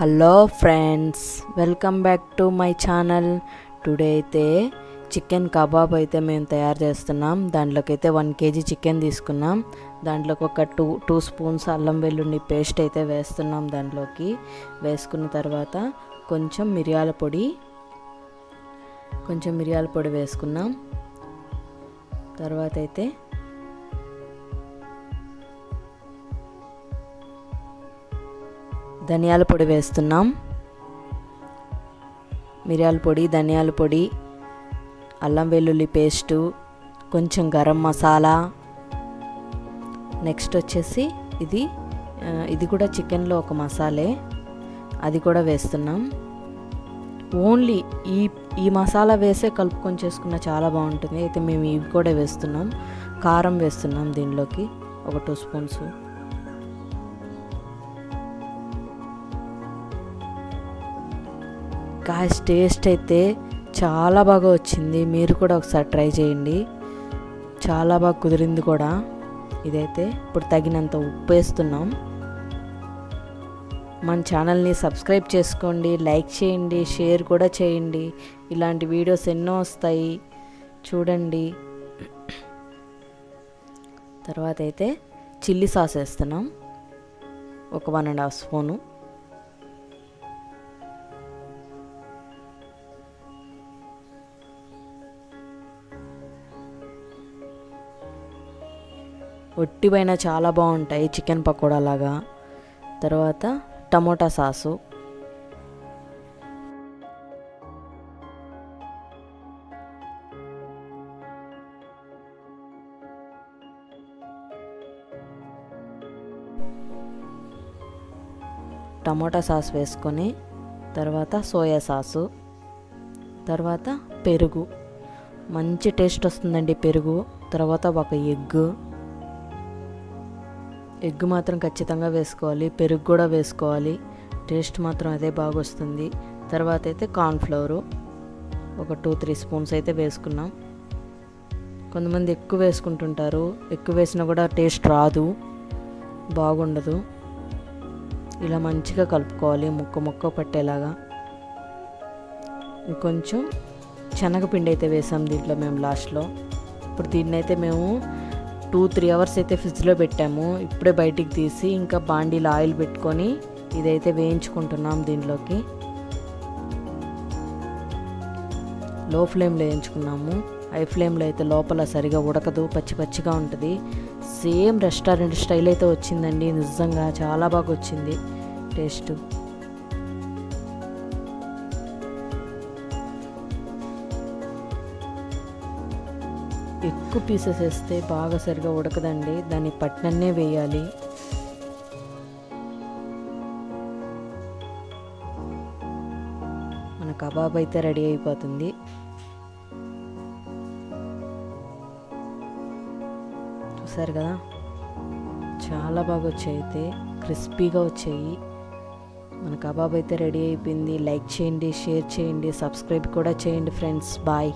Hello friends welcome back to my channel. Today అయితే chicken kebab అయితే మేము తయారు చేస్తున్నాం. దాంట్లోకి అయితే వన్ కేజీ చికెన్ తీసుకున్నాం. దాంట్లోకి ఒక టూ టూ స్పూన్స్ అల్లం వెల్లుల్లి పేస్ట్ అయితే వేస్తున్నాం దాంట్లోకి. వేసుకున్న తర్వాత కొంచెం మిరియాల పొడి కొంచెం మిరియాల పొడి వేసుకున్నాం. తర్వాత అయితే ధనియాల పొడి వేస్తున్నాం. మిరియాల పొడి ధనియాల పొడి అల్లం వెల్లుల్లి పేస్టు కొంచెం గరం మసాలా. నెక్స్ట్ వచ్చేసి ఇది ఇది కూడా చికెన్లో ఒక మసాలే. అది కూడా వేస్తున్నాం. ఓన్లీ ఈ ఈ మసాలా వేసే కలుపుకొని చేసుకున్న చాలా బాగుంటుంది. అయితే మేము ఇవి కూడా వేస్తున్నాం. కారం వేస్తున్నాం దీనిలోకి. ఒక టూ స్పూన్స్. గాయస్ టేస్ట్ అయితే చాలా బాగా వచ్చింది. మీరు కూడా ఒకసారి ట్రై చేయండి. చాలా బాగా కుదిరింది కూడా. ఇదైతే ఇప్పుడు తగినంత ఉప్పు వేస్తున్నాం. మన ఛానల్ని సబ్స్క్రైబ్ చేసుకోండి లైక్ చేయండి షేర్ కూడా చేయండి. ఇలాంటి వీడియోస్ ఎన్నో వస్తాయి. చూడండి. తర్వాత అయితే చిల్లీ సాస్ వేస్తున్నాం. ఒక వన్ అండ్ హాఫ్ స్పూను. ఒట్టిపైన చాలా బాగుంటాయి చికెన్ పకోడా లాగా. తర్వాత టమోటా సాసు. టమోటా సాస్ వేసుకొని తర్వాత సోయా సాసు. తర్వాత పెరుగు. మంచి టేస్ట్ వస్తుందండి పెరుగు. తర్వాత ఒక ఎగ్ ఎగ్ మాత్రం ఖచ్చితంగా వేసుకోవాలి పెరుగు కూడా వేసుకోవాలి. టేస్ట్ మాత్రం అదే బాగా వస్తుంది తర్వాత అయితే కార్న్ఫ్లవరు ఒక టూ త్రీ స్పూన్స్ అయితే వేసుకున్నాం. కొంతమంది ఎక్కువ వేసుకుంటుంటారు. ఎక్కువ వేసినా కూడా టేస్ట్ రాదు. బాగుండదు. ఇలా మంచిగా కలుపుకోవాలి ముక్క ముక్క పట్టేలాగా. ఇంకొంచెం శనగపిండి అయితే వేసాం దీంట్లో మేము లాస్ట్లో. ఇప్పుడు దీన్ని అయితే మేము టూ త్రీ అవర్స్ అయితే ఫ్రిడ్జ్లో పెట్టాము. ఇప్పుడే బయటికి తీసి ఇంకా బాండీలో ఆయిల్ పెట్టుకొని ఇదైతే వేయించుకుంటున్నాం దీనిలోకి లో ఫ్లేమ్లో వేయించుకున్నాము. హై ఫ్లేమ్లో అయితే లోపల సరిగా ఉడకదు పచ్చి పచ్చిగా ఉంటుంది. సేమ్ రెస్టారెంట్ స్టైల్ అయితే వచ్చిందండి. నిజంగా చాలా బాగా వచ్చింది టేస్ట్. ఎక్కువ పీసెస్ వేస్తే బాగా సరిగా ఉడకదండి. దాన్ని పట్నన్నే వేయాలి. మన కబాబ్ అయితే రెడీ అయిపోతుంది. చూసారు కదా? చాలా బాగా వచ్చాయి అయితే. క్రిస్పీగా వచ్చాయి. మన కబాబ్ అయితే రెడీ అయిపోయింది. లైక్ చేయండి షేర్ చేయండి సబ్స్క్రైబ్ కూడా చేయండి ఫ్రెండ్స్. బాయ్.